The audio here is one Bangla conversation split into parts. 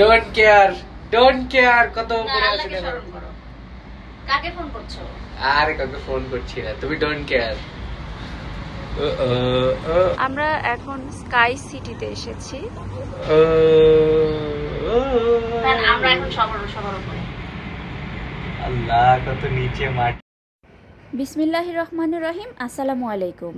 ডোন্ট কেয়ার ডোন্ট কেয়ার কত উপরে আছে কাকে ফোন করছ? আরে কাউকে ফোন করছি না। তুমি ডোন্ট কেয়ার আমরা এখন স্কাই সিটিতে এসেছি। আমরা এখন সবার সবার উপরে। আল্লাহ কত নিচে মাটি বিসমিল্লাহ রহমান রহিম। আসসালামু আলাইকুম।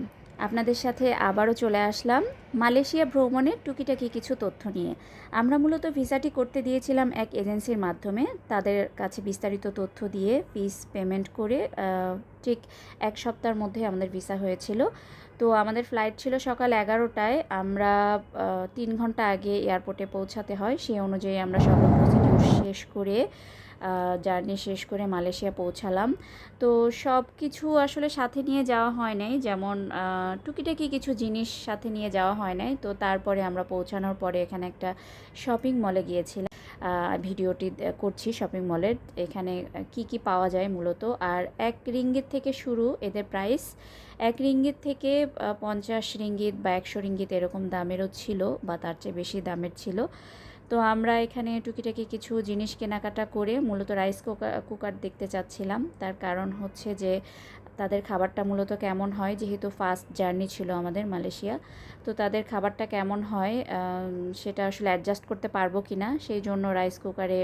আপনাদের সাথে আবারও চলে আসলাম মালয়েশিয়া ভ্রমণের টুকিটাকি কিছু তথ্য নিয়ে। আমরা মূলত ভিসাটি করতে দিয়েছিলাম এক এজেন্সির মাধ্যমে। তাদের কাছে বিস্তারিত তথ্য দিয়ে ফিস পেমেন্ট করে ঠিক এক সপ্তাহের মধ্যে আমাদের ভিসা হয়েছিল। তো আমাদের ফ্লাইট ছিল সকাল এগারোটায়। আমরা তিন ঘণ্টা আগে এয়ারপোর্টে পৌঁছাতে হয়। সেই অনুযায়ী আমরা সকল প্রসিডিউর শেষ করে জার্নি শেষ করে মালয়েশিয়া পৌঁছালাম। তো সব কিছু আসলে সাথে নিয়ে যাওয়া হয় নাই। যেমন টুকিটাকি কিছু জিনিস সাথে নিয়ে যাওয়া হয় নাই। তো তারপরে আমরা পৌঁছানোর পরে এখানে একটা শপিং মলে গিয়েছিলাম। ভিডিওটি করছি শপিং মলের এখানে কি কি পাওয়া যায় মূলত? আর এক রিঙ্গিত থেকে শুরু এদের প্রাইস এক রিঙ্গিত থেকে পঞ্চাশ রিঙ্গিত বা একশো রিঙ্গিত এরকম দামেরও ছিল বা তার চেয়ে বেশি দামের ছিল। তো আমরা এখানে টুকিটাকি কিছু জিনিস কেনাকাটা করে মূলত রাইস কুকার কুকার দেখতে চাচ্ছিলাম। তার কারণ হচ্ছে যে তাদের খাবারটা মূলত কেমন হয়? যেহেতু ফার্স্ট জার্নি ছিল আমাদের মালয়েশিয়া, তো তাদের খাবারটা কেমন হয়? সেটা আসলে অ্যাডজাস্ট করতে পারব কি না? সেই জন্য রাইস কুকারে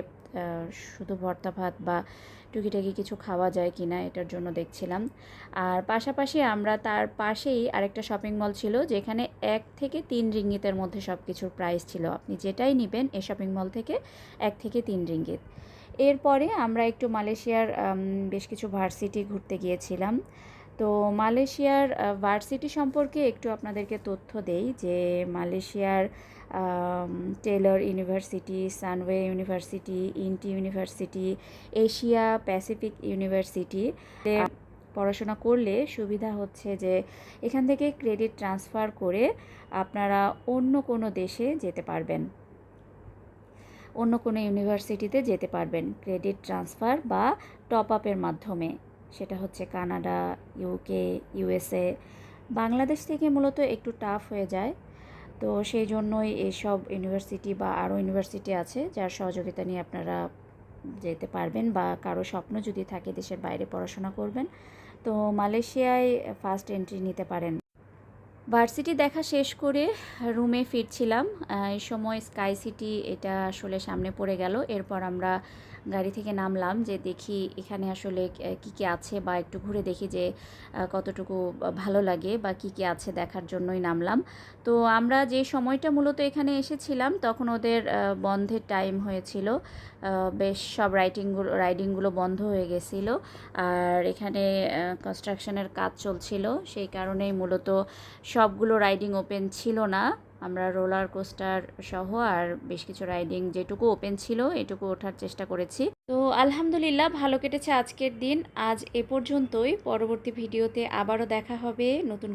শুধু ভর্তা ভাত বা টুকিটাকি কিছু খাওয়া যায় কি না? এটার জন্য দেখছিলাম। আর পাশাপাশি আমরা তার পাশেই আরেকটা শপিং মল ছিল, যেখানে এক থেকে তিন রিঙ্গিতের মধ্যে সব কিছুর প্রাইস ছিল। আপনি যেটাই নেবেন এই শপিং মল থেকে এক থেকে তিন রিঙ্গিত। এরপরে আমরা একটু মালয়েশিয়ার বেশ কিছু ভার্সিটি ঘুরতে গিয়েছিলাম। তো মালয়েশিয়ার ভার্সিটি সম্পর্কে একটু আপনাদেরকে তথ্য দেই যে মালয়েশিয়ার Taylor university, Sunway university, INTI university, Asia Pacific university পড়াশোনা করলে সুবিধা হচ্ছে যে এখান থেকে ক্রেডিট ট্রান্সফার করে আপনারা অন্য কোনো দেশে যেতে পারবেন। অন্য কোনো ইউনিভার্সিটিতে যেতে পারবেন। ক্রেডিট ট্রান্সফার বা টপ আপের মাধ্যমে। সেটা হচ্ছে কানাডা ইউকে ইউএসএ বাংলাদেশ থেকে মূলত একটু টাফ হয়ে যায়। তো সেই জন্যই এসব ইউনিভার্সিটি বা আরও ইউনিভার্সিটি আছে যার সহযোগিতা নিয়ে আপনারা যেতে পারবেন বা কারও স্বপ্ন যদি থাকে দেশের বাইরে পড়াশোনা করবেন, তো মালয়েশিয়ায় ফার্স্ট এন্ট্রি নিতে পারেন। ভার্সিটি দেখা শেষ করে রুমে ফিরছিলাম। এই সময় স্কাই সিটি এটা আসলে সামনে পড়ে গেল। এরপর আমরা গাড়ি থেকে নামলাম যে দেখি এখানে আসলে কি কি আছে বা একটু ঘুরে দেখি যে কতটুকু ভালো লাগে বা কি কি আছে দেখার জন্যই নামলাম। তো আমরা যে সময়টা মূলত এখানে এসেছিলাম, তখন ওদের বন্ধের টাইম হয়েছিল। বেশ সব রাইটিংগুলো রাইডিংগুলো বন্ধ হয়ে গেছিল। আর এখানে কনস্ট্রাকশনের কাজ চলছিল। সেই কারণেই মূলত সবগুলো রাইডিং ওপেন ছিল না। আমরা রোলার কোস্টার সহ আর বেশ কিছু রাইডিং যেটুকু ওপেন ছিল, এটুকু ওঠার চেষ্টা করেছি। তো আলহামদুলিল্লাহ, ভালো কেটেছে আজকের দিন। আজ এ পর্যন্তই। পরবর্তী ভিডিওতে আবারও দেখা হবে। নতুন